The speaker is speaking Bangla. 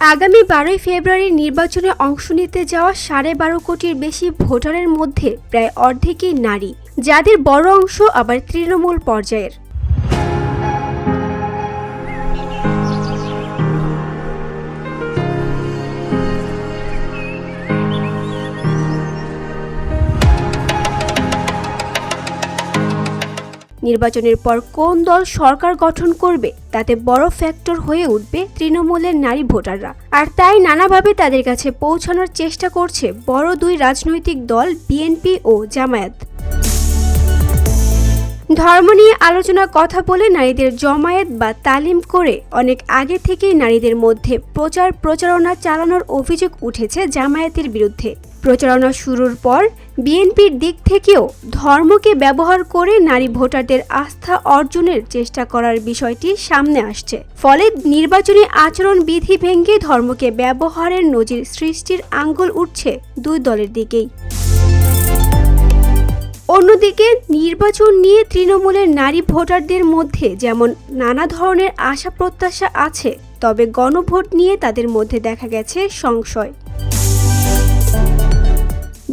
আগামী বারোই ফেব্রুয়ারি নির্বাচনে অংশ নিতে যাওয়া সাড়ে বারো কোটির বেশি ভোটারের মধ্যে প্রায় অর্ধেকই নারী। যাদের বড় অংশ আবার তৃণমূল পর্যায়ের। নির্বাচনের পর কোন দল সরকার গঠন করবে, তাতে বড় ফ্যাক্টর হয়ে উঠবে তৃণমূলের নারী ভোটাররা। আর তাই নানাভাবে তাদের কাছে পৌঁছানোর চেষ্টা করছে বড় দুই রাজনৈতিক দল বিএনপি ও জামায়াত। ধর্ম নিয়ে আলোচনা, কথা বলে নারীদের জমায়েত বা তালিম করে অনেক আগে থেকেই নারীদের মধ্যে প্রচার প্রচারণা চালানোর অভিযোগ উঠেছে জামায়াতের বিরুদ্ধে। প্রচারণা শুরুর পর বিএনপির দিক থেকেও ধর্মকে ব্যবহার করে নারী ভোটারদের আস্থা অর্জনের চেষ্টা করার বিষয়টি সামনে আসছে। ফলে নির্বাচনী আচরণ বিধি ভেঙে ধর্মকে ব্যবহারের নজির সৃষ্টির আঙ্গুল উঠছে দুই দলের দিকেই। অন্যদিকে নির্বাচন নিয়ে তৃণমূলের নারী ভোটারদের মধ্যে যেমন নানা ধরনের আশা প্রত্যাশা আছে, তবে গণভোট নিয়ে তাদের মধ্যে দেখা গেছে সংশয়।